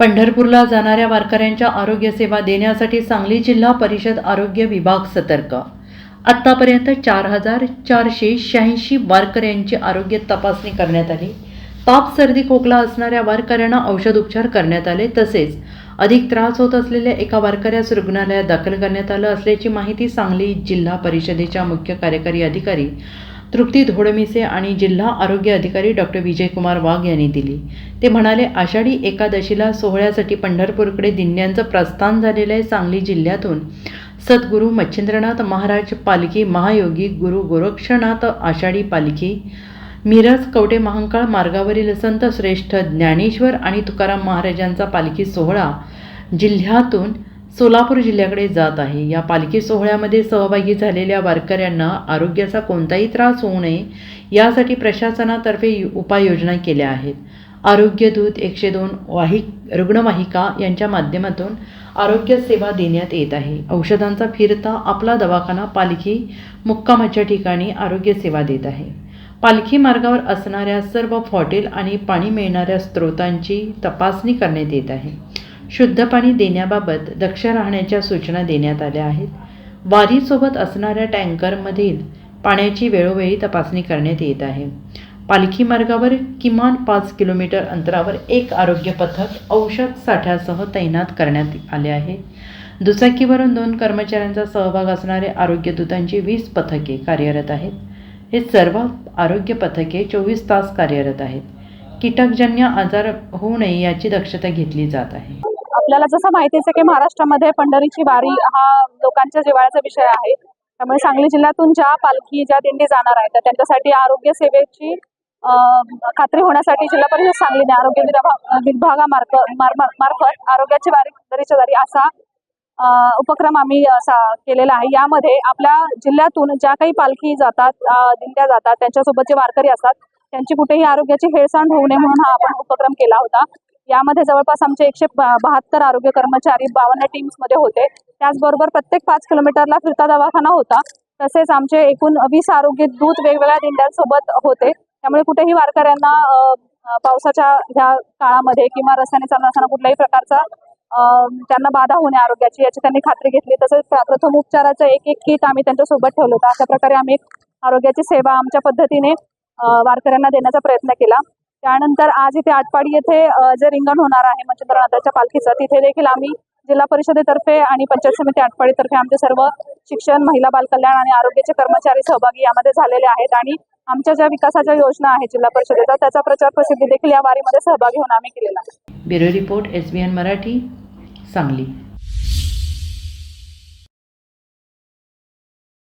पंढरपूरला जाणाऱ्या वारकऱ्यांच्या आरोग्य सेवा देण्यासाठी सांगली जिल्हा परिषद आरोग्य विभाग सतर्क. आत्तापर्यंत चार हजार चारशे शहाऐंशी वारकऱ्यांची आरोग्य तपासणी करण्यात आली. ताप सर्दी खोकला असणाऱ्या वारकऱ्यांना औषध उपचार करण्यात आले. तसेच अधिक त्रास होत असलेल्या एका वारकऱ्यास रुग्णालयात दाखल करण्यात आलं असल्याची माहिती सांगली जिल्हा परिषदेच्या मुख्य कार्यकारी अधिकारी तृप्ती धोडमिसे आणि जिल्हा आरोग्य अधिकारी डॉक्टर विजयकुमार वाघ यांनी दिली. ते म्हणाले आषाढी एकादशीला सोहळ्यासाठी पंढरपूरकडे दिंड्यांचं प्रस्थान झालेलं आहे सांगली जिल्ह्यातून. सद्गुरू मच्छिंद्रनाथ महाराज पालखी महायोगी गुरु गोरक्षनाथ आषाढी पालखी मिरज कवटे महांकाळ मार्गावरील संत श्रेष्ठ ज्ञानेश्वर आणि तुकाराम महाराजांचा पालखी सोहळा जिल्ह्यातून सोलापूर जिल्ह्याकडे जात आहे. या पालखी सोहळ्यामध्ये सहभागी झालेल्या वारकऱ्यांना आरोग्याचा कोणताही त्रास होऊ नये यासाठी प्रशासनातर्फे उपाययोजना केल्या आहेत. आरोग्य दूत एकशे दोन वाहिक रुग्णवाहिका यांच्या माध्यमातून आरोग्य सेवा देण्यात येत आहे. औषधांचा फिरता आपला दवाखाना पालखी मुक्कामाच्या ठिकाणी आरोग्य सेवा देत आहे. पालखी मार्गावर असणाऱ्या सर्व हॉटेल आणि पाणी मिळणाऱ्या स्रोतांची तपासणी करण्यात येत आहे. शुद्ध पाणी देण्याबाबत दक्ष राहण्याच्या सूचना देण्यात आल्या आहेत. वारीसोबत असणाऱ्या टँकरमधील पाण्याची वेळोवेळी तपासणी करण्यात येत आहे. पालखी मार्गावर किमान पाच किलोमीटर अंतरावर एक आरोग्य पथक औषध साठ्यासह तैनात करण्यात आले आहे. दुचाकीवरून दोन कर्मचाऱ्यांचा सहभाग असणारे आरोग्य दूतांची वीस पथके कार्यरत आहेत. हे सर्व आरोग्य पथके चोवीस तास कार्यरत आहेत. कीटकजन्य आजार होऊ नये याची दक्षता घेतली जात आहे. आपल्याला जसं माहितीच आहे की महाराष्ट्रामध्ये पंढरीची वारी हा लोकांच्या जिवाळ्याचा विषय आहे. त्यामुळे सांगली जिल्ह्यातून ज्या पालखी ज्या दिंडी जाणार आहेत तर त्यांच्यासाठी आरोग्य सेवेची खात्री होण्यासाठी जिल्हा परिषद सांगलीने आरोग्य विभागामार्फत मार्फत आरोग्याची वारी दरीच्या वारी असा उपक्रम आम्ही असा केलेला आहे. यामध्ये आपल्या जिल्ह्यातून ज्या काही पालखी जातात दिंड्या जातात त्यांच्यासोबत जे वारकरी असतात त्यांची कुठेही आरोग्याची हेळसांड होऊ नये म्हणून हा आपण उपक्रम केला होता. यामध्ये जवळपास आमचे एकशे बहात्तर आरोग्य कर्मचारी बावन्न टीम्समध्ये होते. त्याचबरोबर प्रत्येक पाच किलोमीटरला फिरता दवाखाना होता. तसेच आमचे एकूण वीस आरोग्य दूत वेगवेगळ्या दिंड्यांसोबत होते. त्यामुळे कुठेही वारकऱ्यांना पावसाच्या ह्या काळामध्ये किंवा रस्त्याने चालत असताना कुठल्याही प्रकारचा त्यांना बाधा होणे आरोग्याची याची त्यांनी खात्री घेतली. तसंच प्रथम उपचाराचं एक एक किट आम्ही त्यांच्यासोबत ठेवलं होतं. अशा प्रकारे आम्ही आरोग्याची सेवा आमच्या पद्धतीने वारकऱ्यांना देण्याचा प्रयत्न केला. त्यानंतर आज इथे आटपाडी येथे जे रिंगण होणार आहे मंचंद्रनाथाच्या पालखीचं तिथे देखील आम्ही जिल्हा परिषदेतर्फे आणि पंचायत समिती आटपाडीतर्फे आमचे सर्व शिक्षण महिला बालकल्याण आणि आरोग्याचे कर्मचारी सहभागी यामध्ये झालेले आहेत आणि आमच्या ज्या विकासाच्या योजना आहेत जिल्हा परिषदेचा त्याचा प्रचार प्रसिद्धी देखील या वारीमध्ये सहभागी होऊन आम्ही केलेला bureau report S B N Marathi. Sangli